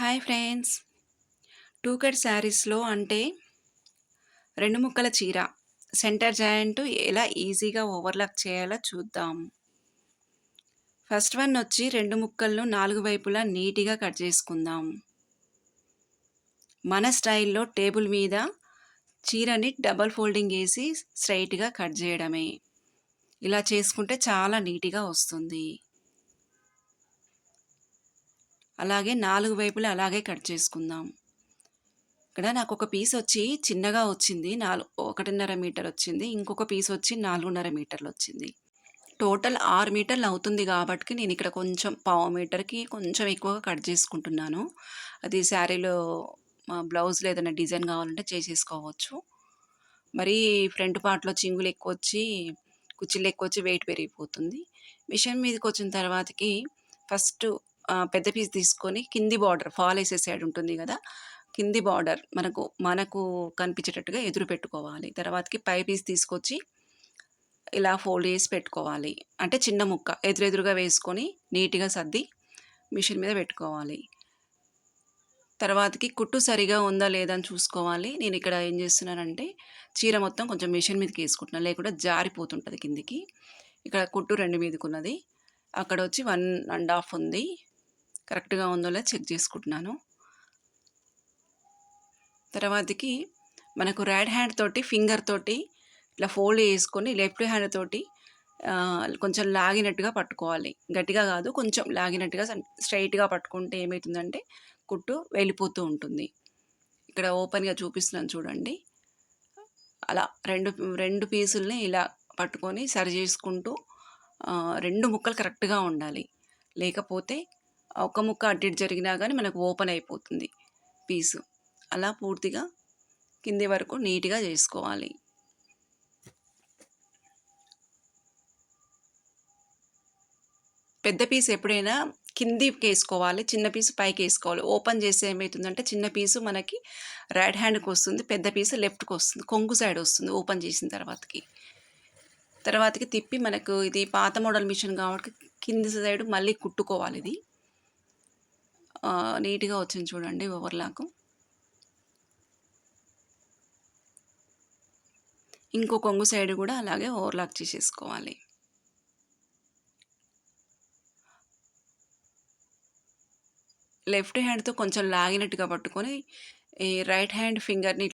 Hi friends. Two cut శారీస్లో అంటే రెండు ముక్కల చీర. సెంటర్ జాయింట్ ఎలా ఈజీగా ఓవర్లాక్ చేయాలో చూద్దాం. ఫస్ట్ వన్ వచ్చి రెండు ముక్కలను నాలుగు వైపులా నీట్గా కట్ చేసుకుందాం. మన స్టైల్లో టేబుల్ మీద చీరని డబల్ ఫోల్డింగ్ వేసి స్ట్రైట్గా కట్ చేయడమే. ఇలా చేసుకుంటే చాలా నీట్గా వస్తుంది. అలాగే నాలుగు వైపులా అలాగే కట్ చేసుకుందాం. ఇక్కడ నాకు ఒక పీస్ వచ్చి చిన్నగా వచ్చింది నాలుగు ఒకటిన్నర మీటర్ వచ్చింది ఇంకొక పీస్ వచ్చి నాలుగున్నర మీటర్లు వచ్చింది. టోటల్ ఆరు మీటర్లు అవుతుంది కాబట్టి నేను ఇక్కడ కొంచెం పావు మీటర్కి కొంచెం ఎక్కువగా కట్ చేసుకుంటున్నాను. అది శారీలో బ్లౌజ్లో ఏదైనా డిజైన్ కావాలంటే చేసేసుకోవచ్చు. మరి ఫ్రంట్ పార్ట్లో చింగులు ఎక్కువ వచ్చి కుచ్చిళ్ళు ఎక్కువ వచ్చి వెయిట్ పెరిగిపోతుంది. మిషన్ మీదకి వచ్చిన తర్వాతకి ఫస్ట్ పెద్ద పీస్ తీసుకొని కింది బార్డర్ ఫాల్ వేసే సైడ్ ఉంటుంది కదా! కింది బార్డర్ మనకు మనకు కనిపించేటట్టుగా ఎదురు పెట్టుకోవాలి. తర్వాతకి పై పీస్ తీసుకొచ్చి ఇలా ఫోల్డ్ చేసి పెట్టుకోవాలి. అంటే చిన్న ముక్క ఎదురెదురుగా వేసుకొని నీట్గా సర్ది మిషన్ మీద పెట్టుకోవాలి. తర్వాతకి కుట్టు సరిగా ఉందా లేదా అని చూసుకోవాలి. నేను ఇక్కడ ఏం చేస్తున్నానంటే చీర మొత్తం కొంచెం మిషన్ మీదకి వేసుకుంటున్నాను లేకుండా జారిపోతుంటుంది కిందికి. ఇక్కడ కుట్టు రెండు మీదకి ఉన్నది అక్కడ వచ్చి వన్ అండ్ హాఫ్ ఉంది. కరెక్ట్గా ఉందో లేదో చెక్ చేసుకుంటున్నాను. తర్వాతకి మనకు రైట్ హ్యాండ్ తోటి ఫింగర్ తోటి ఇట్లా ఫోల్డ్ చేసుకొని లెఫ్ట్ హ్యాండ్ తోటి కొంచెం లాగినట్టుగా పట్టుకోవాలి. గట్టిగా కాదు కొంచెం లాగినట్టుగా స్ట్రైట్గా పట్టుకుంటే ఏమవుతుందంటే కుట్టు వెళ్ళిపోతూ ఉంటుంది. ఇక్కడ ఓపెన్గా చూపిస్తున్నాను చూడండి. అలా రెండు రెండు పీసుల్ని ఇలా పట్టుకొని సరి చేసుకుంటూ రెండు ముక్కలు కరెక్ట్గా ఉండాలి. లేకపోతే ఒక ముక్క అటు జరిగినా కానీ మనకు ఓపెన్ అయిపోతుంది. పీసు. అలా పూర్తిగా కింది వరకు నీట్గా చేసుకోవాలి. పెద్ద పీస్ ఎప్పుడైనా కిందికి వేసుకోవాలి చిన్న పీసు పైకి వేసుకోవాలి. ఓపెన్ చేస్తే ఏమవుతుందంటే చిన్న పీసు మనకి రైట్ హ్యాండ్కి వస్తుంది పెద్ద పీసు లెఫ్ట్కి వస్తుంది కొంగు సైడ్ వస్తుంది ఓపెన్ చేసిన తర్వాతకి. తర్వాతకి తిప్పి మనకు ఇది పాత మోడల్ మిషన్ కాబట్టి కింది సైడ్ మళ్ళీ కుట్టుకోవాలి ఇది. నీట్గా వచ్చింది చూడండి ఓవర్లాక్ ఇంకో కొంగు సైడ్ కూడా అలాగే ఓవర్లాక్ చేసేసుకోవాలి. లెఫ్ట్ హ్యాండ్తో కొంచెం లాగినట్టుగా పట్టుకొని ఈ రైట్ హ్యాండ్ ఫింగర్ని